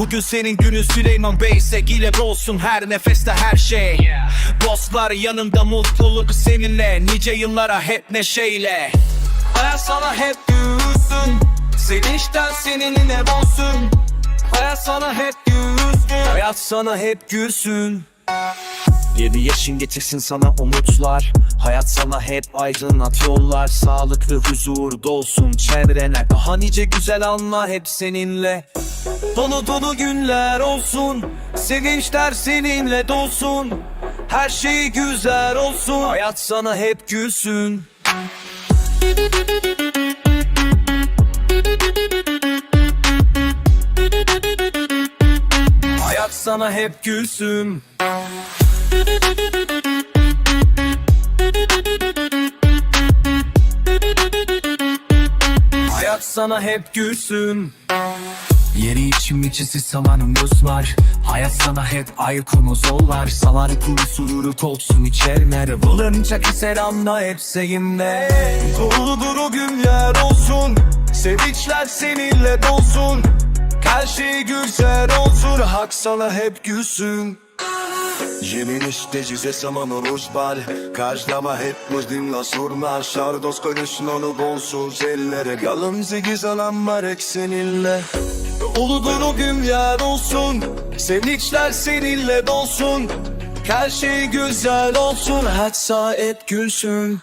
Bugün senin günün Süleyman Bey. Sevgiyle olsun her nefeste her şey. Dostlar yanında mutluluk seninle. Nice yıllara hep neşeyle. Hayat sana hep gülsün Sevinçten seninle olsun Hayat sana hep gülsün Hayat sana hep gülsün. Yedi yaşın getirsin sana umutlar. Hayat sana hep aydınlat yollar Sağlık ve huzur dolsun çevrene. Daha nice güzel anlar hep seninle Dolu dolu günler olsun Sevinçler seninle dolsun. Her şey güzel olsun Hayat sana hep gülsün. Hayat sana hep gülsün. Hayat sana hep gülsün Yeri içim içisi samanın buz var Hayat sana hep aykımız yollar Salar kuru sururu kolsun içerler Bulunca ki selamla hep seninle Dolu günler olsun. Sevinçler seninle dolsun. Her şey güzel olsun. Hak sana hep gülsün. Yemin isteci ze saman rozbal Każda ma hep muzdimla surma Şardos konuşun onu bolsuz ellere Galımızı güzel ammarek seninle Dolu dolu günler olsun. Sevinçler seninle dolsun. Her şey güzel olsun. Her saat gülsün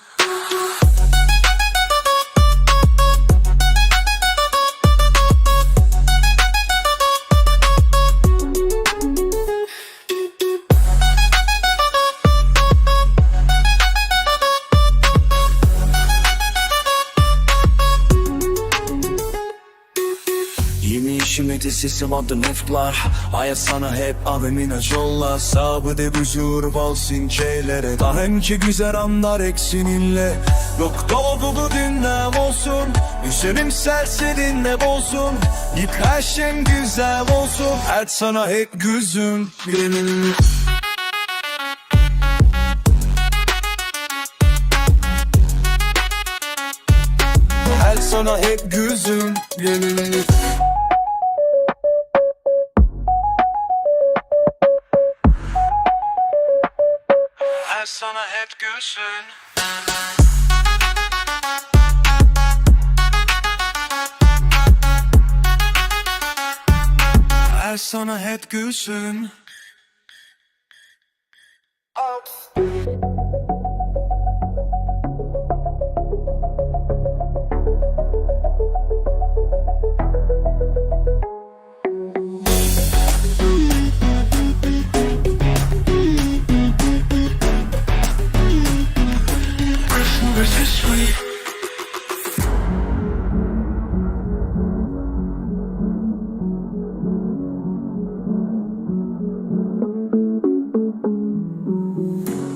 İşim ötesi sıvadı neflar. Hayat sana hep abimin acılla. Sabı de büzür bal sinçelere Daha önce güzel anlar ekseninle Yok dolu dolu dinlem olsun. Üzerim serserinle olsun Yık her şey güzel olsun. Her sana hep gözüm Birinin Her sana hep gözüm Birinin Her sana hep gülsün. Her sana hep gülsün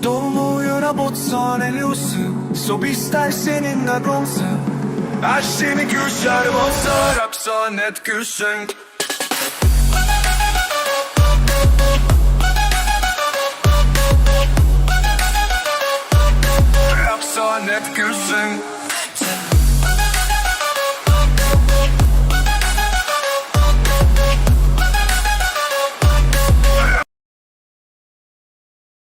Dolmuyor botsan eliyorsun Sob ister seninle dolsun Her Rapsa net gülsün Rapsa net gülsün